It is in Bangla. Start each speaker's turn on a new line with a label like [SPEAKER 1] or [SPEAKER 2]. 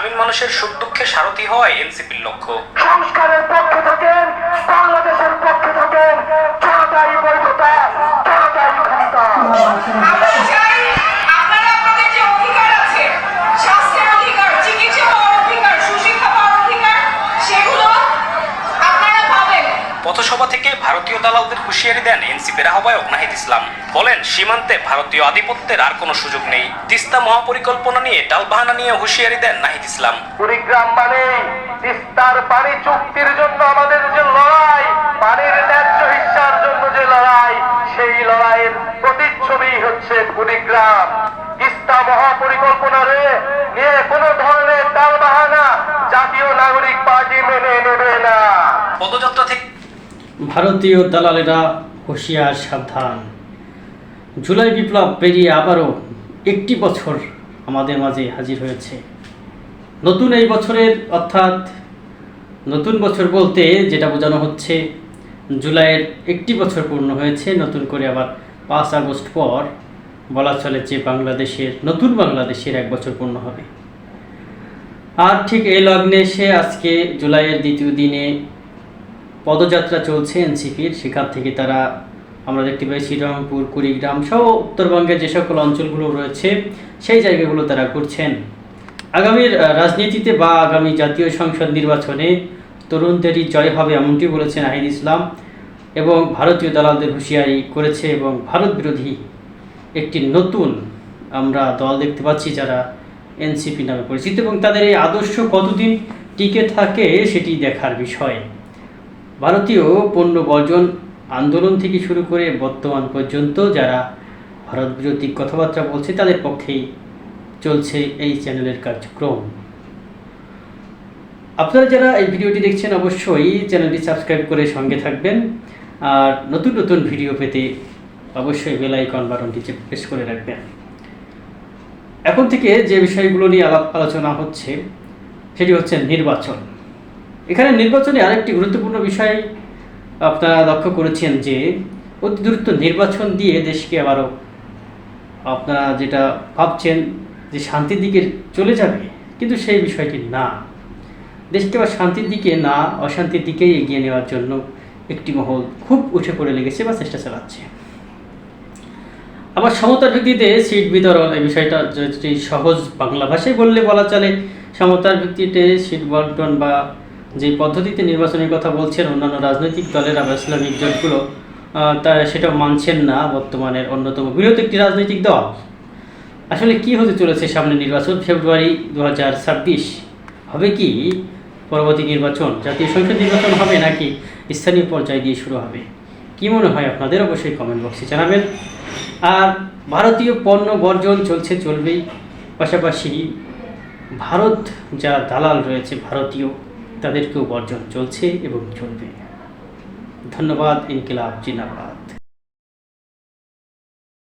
[SPEAKER 1] গ্রামীণ মানুষের সুখ দুঃখে সারথি হয় এনসিপির লক্ষ্য।
[SPEAKER 2] সংস্কারের পক্ষে থাকেন বাংলাদেশের পক্ষে থাকেন
[SPEAKER 1] ভারতীয় দালালদের হুঁশিয়ারি দেন এনসিপির আহ্বায়ক নাহিদ ইসলাম। বলেন সীমান্তে ভারতীয় আধিপত্যের আর কোনো সুযোগ নেই। তিস্তা মহাপরিকল্পনা নিয়ে টালবাহানা নিয়ে হুঁশিয়ারি দেন নাহিদ ইসলাম।
[SPEAKER 2] কুড়িগ্রাম মানে তিস্তার পানি চুক্তির জন্য আমাদের যে লড়াই পানির ন্যায্য হিস্সার জন্য যে লড়াই সেই লড়াইয়ের প্রতিচ্ছবি হচ্ছে কুড়িগ্রাম। তিস্তা মহাপরিকল্পনারে নিয়ে কোনো ধরনের টালবাহানা জাতীয় নাগরিক পার্টি মেনে নেবে না।
[SPEAKER 1] পদযাত্রা থেকে
[SPEAKER 3] ভারতীয় দালালেরা হুঁশিয়ার সাবধান। জুলাই বিপ্লব পেরিয়ে আবারও একটি বছর আমাদের মাঝে হাজির হয়েছে। নতুন এই বছরের, অর্থাৎ নতুন বছর বলতে যেটা বোঝানো হচ্ছে, জুলাইয়ের একটি বছর পূর্ণ হয়েছে, নতুন করে আবার পাঁচ আগস্ট পর বলা চলে যে বাংলাদেশের, নতুন বাংলাদেশের এক বছর পূর্ণ হবে। আর ঠিক এই লগ্নে এসে আজকে জুলাইয়ের দ্বিতীয় দিনে পদযাত্রা চলছে এনসিপির। সেখান থেকে তারা আমরা দেখতে পাই শ্রীরামপুর, কুড়িগ্রাম সহ উত্তরবঙ্গের যে সকল অঞ্চলগুলো রয়েছে, সেই জায়গাগুলো তারা করছেন। আগামীর রাজনীতিতে বা আগামী জাতীয় সংসদ নির্বাচনে তরুণদেরই জয় হবে এমনটি বলেছেন আহিদ ইসলাম এবং ভারতীয় দালালদের হুঁশিয়ারি করেছে এবং ভারত বিরোধী একটি নতুন আমরা দল দেখতে পাচ্ছি যারা এনসিপি নামে পরিচিত এবং তাদের এই আদর্শ কতদিন টিকে থাকে সেটি দেখার বিষয়। ভারতীয় পণ্য বর্জন আন্দোলন থেকে শুরু করে বর্তমান পর্যন্ত যারা ভারত বিরোধী কথাবার্তা বলছে, তাদের পক্ষেই চলছে এই চ্যানেলের কার্যক্রম। আপনারা যারা এই ভিডিওটি দেখছেন, অবশ্যই চ্যানেলটি সাবস্ক্রাইব করে সঙ্গে থাকবেন। আর নতুন নতুন ভিডিও পেতে অবশ্যই বেল আইকন বাটনটি প্রেস করে রাখবেন। এখন থেকে যে বিষয়গুলো নিয়ে আলাপ আলোচনা হচ্ছে, সেটি হচ্ছে নির্বাচন। এখানে নির্বাচনে আরেকটি গুরুত্বপূর্ণ বিষয় আপনারা লক্ষ্য করেছেন যে, অতি দ্রুত নির্বাচন দিয়ে দেশকে আবারও আপনারা যেটা ভাবছেন যে শান্তির দিকে চলে যাবে, কিন্তু সেই বিষয়টি না। দেশকে আবার শান্তির দিকে না, অশান্তির দিকেই এগিয়ে নেওয়ার জন্য একটি মহল খুব উঠে পড়ে লেগেছে বা চেষ্টা চালাচ্ছে। আবার সমতার ভিত্তিতে সিট বিতরণ, এই বিষয়টা যদি সহজ বাংলা ভাষায় বললে বলা চলে, সমতার ভিত্তিতে সিট বন্টন বা যে পদ্ধতিতে নির্বাচনের কথা বলছেন অন্যান্য রাজনৈতিক দলেরা বা ইসলামিক জোটগুলো তা সেটা মানছেন না বর্তমানের অন্যতম বৃহৎ একটি রাজনৈতিক দল। আসলে কি হতে চলেছে সামনে নির্বাচন ফেব্রুয়ারি দু হাজার ছাব্বিশ? হবে কি পরবর্তী নির্বাচন, জাতীয় সংসদ নির্বাচন হবে নাকি স্থানীয় পর্যায়ে দিয়ে শুরু হবে? কি মনে হয় আপনাদের? অবশ্যই কমেন্ট বক্সে জানাবেন। আর ভারতীয় পণ্য বর্জন চলছে, চলবেই। পাশাপাশি ভারত, যা দালাল রয়েছে, ভারতীয় তাদেরকেও বর্জন চলছে এবং চলবে। ধন্যবাদ ইনকিলাব জিন্দাবাদ।